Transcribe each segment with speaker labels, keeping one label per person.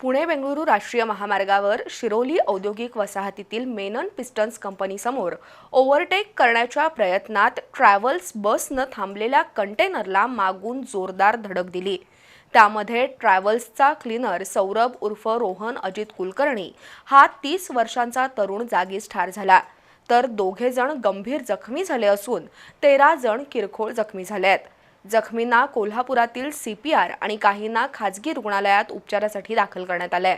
Speaker 1: पुणे बेंगळुरू राष्ट्रीय महामार्गावर शिरोली औद्योगिक वसाहतीतील मेनन पिस्टन्स कंपनीसमोर ओव्हरटेक करण्याच्या प्रयत्नात ट्रॅव्हल्स बसनं थांबलेल्या कंटेनरला मागून जोरदार धडक दिली. त्यामध्ये ट्रॅव्हल्सचा क्लीनर सौरभ उर्फ रोहन अजित कुलकर्णी हा तीस वर्षांचा तरुण जागीच ठार झाला. तर दोघे जण गंभीर जखमी झाले असून तेरा जण किरकोळ जखमी झाले आहेत जखमींना कोल्हापुरातील सीपीआर आणि काहींना खाजगी रुग्णालयात उपचारासाठी दाखल करण्यात आलंय.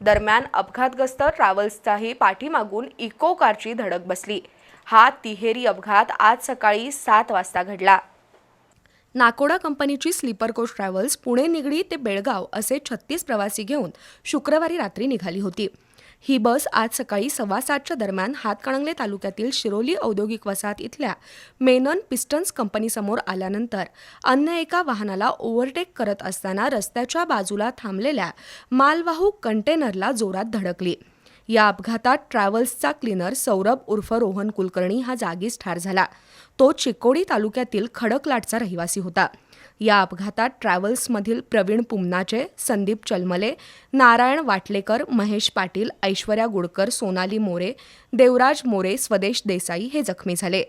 Speaker 1: दरम्यान अपघातग्रस्त ट्रॅव्हल्सचाही पाठीमागून इको कारची धडक बसली. हा तिहेरी अपघात आज सकाळी सात वाजता घडला. नाकोडा कंपनीची sleeper coach travels Pune Nigdi ते बेळगाव असे छत्तीस प्रवासी घेऊन शुक्रवारी रात्री निघाली होती. ही बस आज सकाळी सव्वा सातच्या दरम्यान हातकणंगले तालुक्यातील शिरोली औद्योगिक वसाहत इथल्या मेनन पिस्टन्स कंपनीसमोर आल्यानंतर अन्य एका वाहनाला ओव्हरटेक करत असताना रस्त्याच्या बाजूला थांबलेल्या मालवाहू कंटेनरला जोरात धडकली. या अपघातात ट्रॅव्हल्सचा क्लीनर सौरभ उर्फ रोहन कुलकर्णी हा जागीच ठार झाला. तो चिकोडी तालुक्यातील खडकलाटचा रहिवासी होता. या अपघातात ट्रॅव्हल्समधील प्रवीण पुमनाचे संदीप चलमले नारायण वाटलेकर महेश पाटील ऐश्वर्या गुडकर सोनाली मोरे देवराज मोरे स्वदेश देसाई हे जखमी झाले.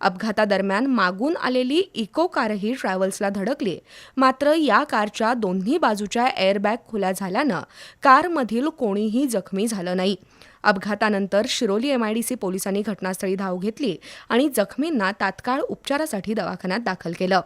Speaker 1: अपघातादरम्यान मागून आलेली इको कारही ट्रॅव्हल्सला धडकली. मात्र या कारच्या दोन्ही बाजूच्या एअरबॅग खुल्या झाल्यानं कारमधील कोणीही जखमी झालं नाही. अपघातानंतर शिरोली एमआयडीसी पोलिसांनी घटनास्थळी धाव घेतली आणि जखमींना तात्काळ उपचारासाठी दवाखान्यात दाखल केलं.